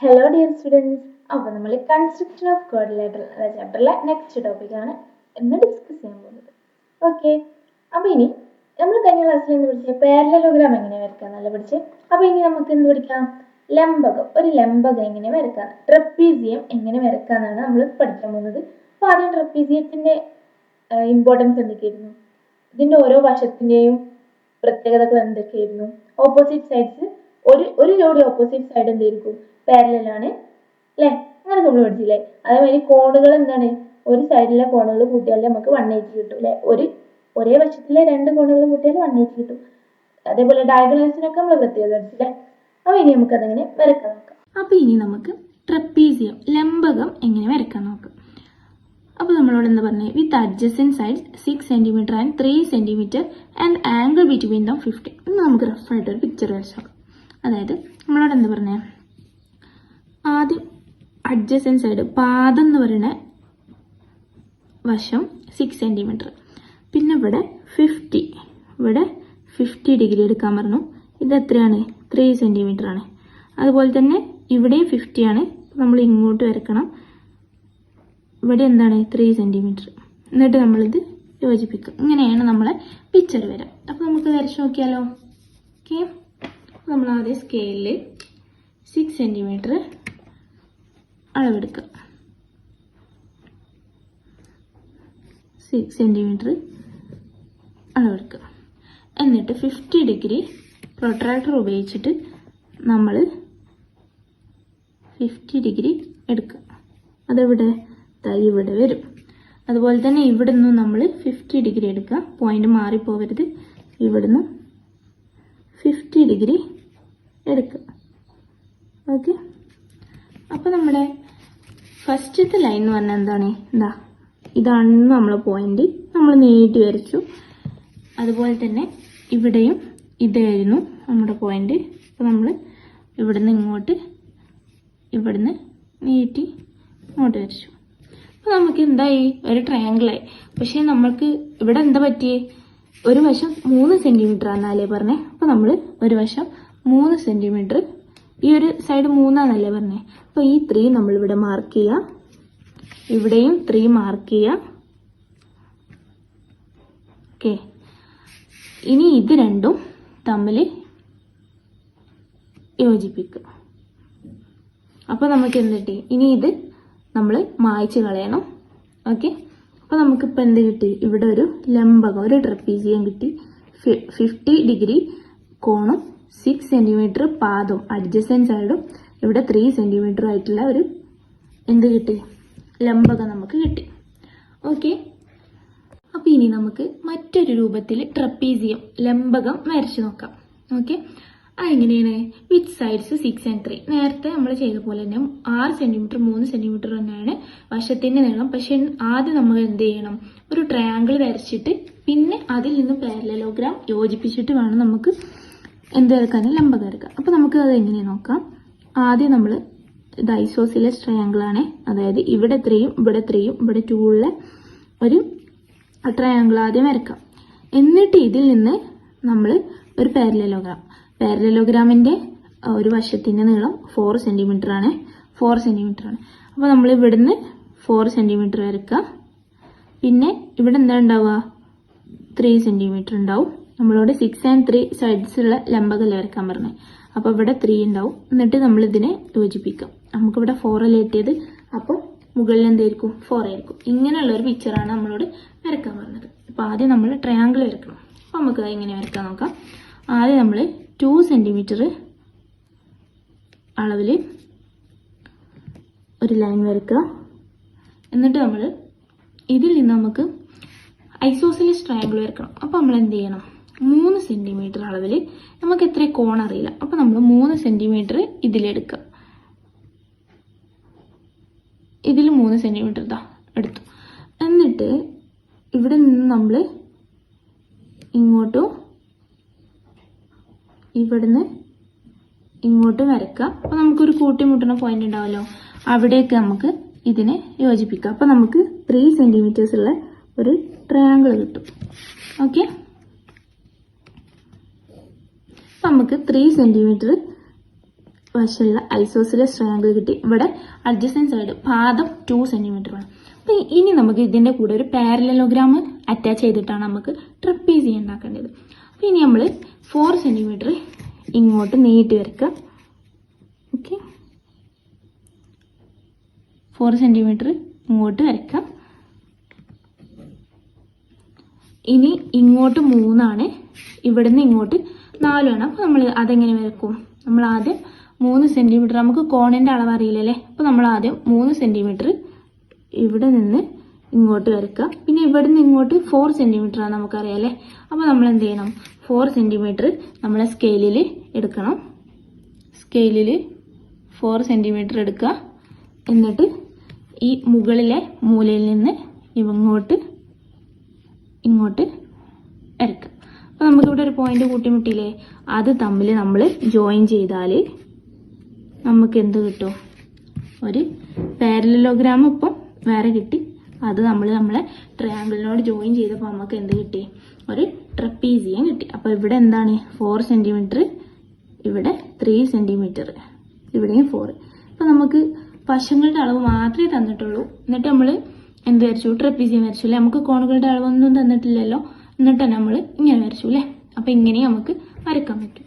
Hello dear students അപ്പോൾ നമ്മൾ construction of കോർഡിലേറ്റർ എന്ന ചാപ്റ്ററിലെ നെക്സ്റ്റ് ടോപ്പിക്കാണ് ഇന്ന് ഡിസ്കസ് ചെയ്യാൻ പോകുന്നത്. ഓക്കെ അപ്പോൾ ഇനി നമ്മൾ കഴിഞ്ഞ ക്ലാസ്സിൽ എന്ത് പഠിച്ചത് പാരലലോഗ്രാം എങ്ങനെ വരയ്ക്കാം നല്ല പഠിച്ചത് അപ്പോൾ ഇനി നമുക്ക് എന്ത് പഠിക്കാം? ലംബകം. ഒരു ലംബകം എങ്ങനെ വരയ്ക്കാം? ട്രപ്പീസിയം എങ്ങനെ വരയ്ക്കാന്നാണ് നമ്മൾ പഠിക്കാൻ പോകുന്നത്. അപ്പോൾ ആദ്യം ട്രപ്പീസിയത്തിന്റെ ഇമ്പോർട്ടൻസ് എന്തൊക്കെയായിരുന്നു? ഇതിന്റെ ഓരോ വശത്തിന്റെയും പ്രത്യേകതകൾ എന്തൊക്കെയായിരുന്നു? ഓപ്പോസിറ്റ് സൈഡ്സ് ഒരു ഒരു ജോഡി ഓപ്പോസിറ്റ് സൈഡ് എന്തായിരിക്കും പാരലൽ ആണ്. അല്ലേ അങ്ങനെ നമ്മൾ പഠിച്ചില്ലേ? അതേമാതിരി കോണുകൾ എന്താണ്? ഒരു സൈഡിലെ കോണുകൾ കൂട്ടിയാൽ നമുക്ക് വൺ എയ്റ്റി കിട്ടും അല്ലേ ഒരു ഒരേ വശത്തിലെ രണ്ട് കോണുകൾ കൂട്ടിയാൽ വൺ എയ്റ്റി കിട്ടും. അതേപോലെ ഡയഗണൽസിനൊക്കെ നമ്മൾ പ്രത്യേകത പഠിച്ചില്ലേ അപ്പോൾ ഇനി നമുക്ക് അതെങ്ങനെ വരക്കാൻ നോക്കാം. അപ്പോൾ ഇനി നമുക്ക് ട്രപ്പീസിയം ലംബകം എങ്ങനെ വരക്കാൻ നോക്കാം. അപ്പോൾ നമ്മളോട് എന്താ പറഞ്ഞത് with adjacent sides six centimetre and three centimetre and angle between them fifty നമുക്ക് റഫായിട്ട് ഒരു പിക്ചർ വരച്ചു നോക്കാം. അതായത് നമ്മളോട് എന്താ പറഞ്ഞത് ആദ്യം അഡ്ജസ്റ്റൻ സൈഡ് പാദം എന്ന് പറയുന്ന വശം സിക്സ് സെന്റിമീറ്റർ പിന്നെ ഇവിടെ ഫിഫ്റ്റി ഇവിടെ ഫിഫ്റ്റി ഡിഗ്രി എടുക്കാൻ പറഞ്ഞു. ഇത് എത്രയാണ്? ത്രീ സെന്റിമീറ്റർ ആണ്. അതുപോലെ തന്നെ ഇവിടെയും ഫിഫ്റ്റി ആണ്. നമ്മൾ ഇങ്ങോട്ട് വരക്കണം. ഇവിടെ എന്താണ്? ത്രീ സെന്റിമീറ്റർ എന്നിട്ട് നമ്മളിത് യോജിപ്പിക്കും. ഇങ്ങനെയാണ് നമ്മളെ പിക്ചർ വരാം. അപ്പോൾ നമുക്ക് വരച്ച് നോക്കിയാലോ? ഓക്കെ നമ്മൾ ആദ്യം സ്കെയിലിൽ സിക്സ് സെന്റിമീറ്റർ അളവെടുക്കുക. സിക്സ് സെന്റിമീറ്റർ അളവെടുക്കുക. എന്നിട്ട് ഫിഫ്റ്റി ഡിഗ്രി പ്രൊട്രാക്ടർ ഉപയോഗിച്ചിട്ട് നമ്മൾ ഫിഫ്റ്റി ഡിഗ്രി എടുക്കുക. അതെവിടെ? ഇവിടെ വരും. അതുപോലെ തന്നെ ഇവിടെ നിന്ന് നമ്മൾ ഫിഫ്റ്റി ഡിഗ്രി എടുക്കുക. പോയിന്റ് മാറിപ്പോവരുത് ഇവിടുന്ന് ഫിഫ്റ്റി ഡിഗ്രി എടുക്കുക. ഓക്കെ അപ്പോൾ നമ്മുടെ ഫസ്റ്റത്തെ ലൈൻ എന്ന് പറഞ്ഞാൽ എന്താണ്? എന്താ ഇതാണ് നമ്മളെ പോയിന്റ് നമ്മൾ നീട്ടി വരച്ചു. അതുപോലെ തന്നെ ഇവിടെയും ഇതായിരുന്നു നമ്മുടെ പോയിന്റ് അപ്പോൾ നമ്മൾ ഇവിടുന്ന് ഇങ്ങോട്ട് ഇവിടുന്ന് നീട്ടി ഇങ്ങോട്ട് വരച്ചു. അപ്പോൾ നമുക്ക് എന്തായി? ഒരു ട്രയാങ്കിളായി പക്ഷേ നമ്മൾക്ക് ഇവിടെ എന്താ പറ്റിയേ? ഒരു വശം മൂന്ന് സെന്റിമീറ്റർ എന്നാലേ പറഞ്ഞേ? അപ്പോൾ നമ്മൾ ഒരു വശം മൂന്ന് സെന്റിമീറ്റർ ഈ ഒരു സൈഡ് മൂന്നാന്നല്ലേ പറഞ്ഞേ? അപ്പോൾ ഈ ത്രീ നമ്മളിവിടെ മാർക്ക് ചെയ്യുക ഇവിടെയും ത്രീ മാർക്ക് ചെയ്യുക ഓക്കെ ഇനി ഇത് രണ്ടും തമ്മിൽ യോജിപ്പിക്കുക അപ്പോൾ നമുക്ക് എന്ത് കിട്ടി? ഇനി ഇത് നമ്മൾ മായ്ച്ച് കളയണം. ഓക്കെ അപ്പോൾ നമുക്കിപ്പോൾ എന്ത് കിട്ടി? ഇവിടെ ഒരു ലംബകം ഒരു ട്രപ്പീസിയം കിട്ടി. ഫിഫ്റ്റി ഡിഗ്രി കോണും സിക്സ് സെന്റിമീറ്റർ പാദം അഡ്ജസ്റ്റൻ സൈഡും ഇവിടെ ത്രീ സെന്റിമീറ്റർ ആയിട്ടുള്ള ഒരു എന്ത് കിട്ടി? ലംബകം നമുക്ക് കിട്ടി. ഓക്കെ അപ്പോൾ ഇനി നമുക്ക് മറ്റൊരു രൂപത്തിൽ ട്രപ്പീസിയം ലംബകം വരച്ചു നോക്കാം. ഓക്കെ അതെങ്ങനെയാണ് with sides six and three നേരത്തെ നമ്മൾ ചെയ്ത പോലെ തന്നെ ആറ് സെന്റിമീറ്റർ മൂന്ന് സെന്റിമീറ്റർ തന്നെയാണ് വശത്തിന്റെ നീളം. പക്ഷെ ആദ്യം നമ്മൾ എന്ത് ചെയ്യണം? ഒരു ട്രയാങ്കിൾ വരച്ചിട്ട് പിന്നെ അതിൽ നിന്ന് പാരലലോഗ്രാം യോജിപ്പിച്ചിട്ട് വേണം നമുക്ക് എന്ത് ചേർക്കാൻ ലംബ കയറുക. അപ്പോൾ നമുക്ക് അത് എങ്ങനെ നോക്കാം? ആദ്യം നമ്മൾ ഇത് ഐസോസിലസ് ട്രയാങ്കിൾ ആണ്. അതായത് ഇവിടെ ത്രീയും ഇവിടെ ത്രീയും ഇവിടെ ടൂ ഉള്ള ഒരു ട്രയാങ്കിൾ ആദ്യം വരക്കാം എന്നിട്ട് ഇതിൽ നിന്ന് നമ്മൾ ഒരു പാരലലോഗ്രാം പാരലലോഗ്രാമിന്റെ ഒരു വശത്തിന്റെ നീളം ഫോർ സെന്റിമീറ്റർ ആണ്. ഫോർ സെന്റിമീറ്റർ ആണ്. അപ്പോൾ നമ്മൾ ഇവിടുന്ന് ഫോർ സെന്റിമീറ്റർ വരക്കുക പിന്നെ ഇവിടെ എന്താ ഉണ്ടാവുക? ത്രീ സെന്റിമീറ്റർ ഉണ്ടാവും. നമ്മളോട് സിക്സ് ആൻഡ് ത്രീ സൈഡ്സ് ഉള്ള ലംബകല്ലേ വരക്കാൻ പറഞ്ഞു? അപ്പോൾ ഇവിടെ ത്രീ ഉണ്ടാവും. എന്നിട്ട് നമ്മൾ ഇതിനെ യോജിപ്പിക്കാം. നമുക്കിവിടെ അല്ലേ കിട്ടിയത്? അപ്പോൾ മുകളിൽ എന്തായിരിക്കും? ഫോർ ആയിരിക്കും. ഇങ്ങനെയുള്ള ഒരു പിക്ചറാണ് നമ്മളോട് വരക്കാൻ പറഞ്ഞത്. അപ്പോൾ ആദ്യം നമ്മൾ ട്രയാങ്കിൾ വരക്കണം അപ്പോൾ നമുക്ക് എങ്ങനെ വരക്കാൻ നോക്കാം. ആദ്യം നമ്മൾ ടു സെന്റിമീറ്റർ അളവിൽ ഒരു ലൈൻ വരക്കുക എന്നിട്ട് നമ്മൾ ഇതിൽ നിന്ന് നമുക്ക് ഐസോസിലിസ് ട്രയാങ്കിൾ വരക്കണം അപ്പോൾ നമ്മൾ എന്ത് ചെയ്യണം? മൂന്ന് സെന്റിമീറ്റർ അളവിൽ നമുക്ക് എത്ര കോൺ അറിയില്ല. അപ്പോൾ നമ്മൾ മൂന്ന് സെന്റിമീറ്റർ ഇതിലെടുക്കുക ഇതിൽ മൂന്ന് സെന്റിമീറ്റർ ഇതാ എടുത്തു. എന്നിട്ട് ഇവിടെ നിന്ന് നമ്മൾ ഇങ്ങോട്ടും ഇവിടുന്ന് ഇങ്ങോട്ടും വരക്കുക അപ്പോൾ നമുക്കൊരു കൂട്ടിമുട്ടുന്ന പോയിന്റ് ഉണ്ടാവല്ലോ. അവിടെയൊക്കെ നമുക്ക് ഇതിനെ യോജിപ്പിക്കാം. അപ്പോൾ നമുക്ക് ത്രീ സെന്റിമീറ്റേഴ്സ് ഉള്ള ഒരു ട്രയാങ്കിൾ കിട്ടും. ഓക്കെ നമുക്ക് ത്രീ സെന്റിമീറ്റർ വശമുള്ള ഐസോസിലസ് ട്രയാങ്കിൾ കിട്ടി. ഇവിടെ അഡ്ജസ്റ്റൻ സൈഡ് പാദം ടു സെന്റിമീറ്റർ ആണ്. അപ്പൊ ഇനി നമുക്ക് ഇതിന്റെ കൂടെ ഒരു പാരലലോഗ്രാം അറ്റാച്ച് ചെയ്തിട്ടാണ് നമുക്ക് ട്രപ്പീസി ഉണ്ടാക്കേണ്ടത്. അപ്പൊ ഇനി നമ്മൾ ഫോർ സെന്റിമീറ്റർ ഇങ്ങോട്ട് നീട്ടി വരക്കുക ഓക്കെ ഫോർ സെന്റിമീറ്റർ ഇങ്ങോട്ട് വരയ്ക്കാം. ഇനി ഇങ്ങോട്ട് മൂന്നാണ്. ഇവിടുന്ന് ഇങ്ങോട്ട് നാലുമാണ് അപ്പോൾ നമ്മൾ അതെങ്ങനെ വരക്കും? നമ്മൾ ആദ്യം മൂന്ന് സെന്റിമീറ്റർ നമുക്ക് കോണിന്റെ അളവ് അറിയില്ലല്ലേ? അപ്പോൾ നമ്മൾ ആദ്യം മൂന്ന് സെന്റിമീറ്റർ ഇവിടെ നിന്ന് ഇങ്ങോട്ട് വരക്കുക. പിന്നെ ഇവിടെ നിന്ന് ഇങ്ങോട്ട് ഫോർ സെന്റിമീറ്റർ ആണ് നമുക്ക് അറിയാല്ലേ അപ്പോൾ നമ്മൾ എന്ത് ചെയ്യണം? ഫോർ സെന്റിമീറ്റർ നമ്മളെ സ്കെയിലിൽ എടുക്കണം. സ്കെയിലിൽ ഫോർ സെന്റിമീറ്റർ എടുക്കുക. എന്നിട്ട് ഈ മുകളിലെ മൂലയിൽ നിന്ന് ഇങ്ങോട്ട് ഇങ്ങോട്ട് ഇറക്കുക. അപ്പോൾ നമുക്കിവിടെ ഒരു പോയിന്റ് കൂട്ടിമുട്ടിയില്ലേ? അത് തമ്മിൽ നമ്മൾ ജോയിൻ ചെയ്താൽ നമുക്ക് എന്ത് കിട്ടും? ഒരു പാരലലോഗ്രാം ഇപ്പം വേറെ കിട്ടി. അത് നമ്മൾ നമ്മളെ ട്രയാങ്കിളിനോട് ജോയിൻ ചെയ്തപ്പോൾ നമുക്ക് എന്ത് കിട്ടി? ഒരു ട്രപ്പീസിയം കിട്ടി. അപ്പോൾ ഇവിടെ എന്താണ്? ഫോർ സെന്റിമീറ്റർ ഇവിടെ ത്രീ സെന്റിമീറ്റർ ഇവിടെയും ഫോർ അപ്പോൾ നമുക്ക് വശങ്ങളുടെ അളവ് മാത്രമേ തന്നിട്ടുള്ളൂ. എന്നിട്ട് നമ്മൾ എന്ത് വരച്ചു? ട്രപ്പീസിയം വരച്ചു അല്ലേ? നമുക്ക് കോണുകളുടെ അളവൊന്നും തന്നിട്ടില്ലല്ലോ. എന്നിട്ട് നമ്മൾ ഇങ്ങനെ വരച്ചു അല്ലേ? അപ്പം ഇങ്ങനെ നമുക്ക് വരക്കാൻ പറ്റും.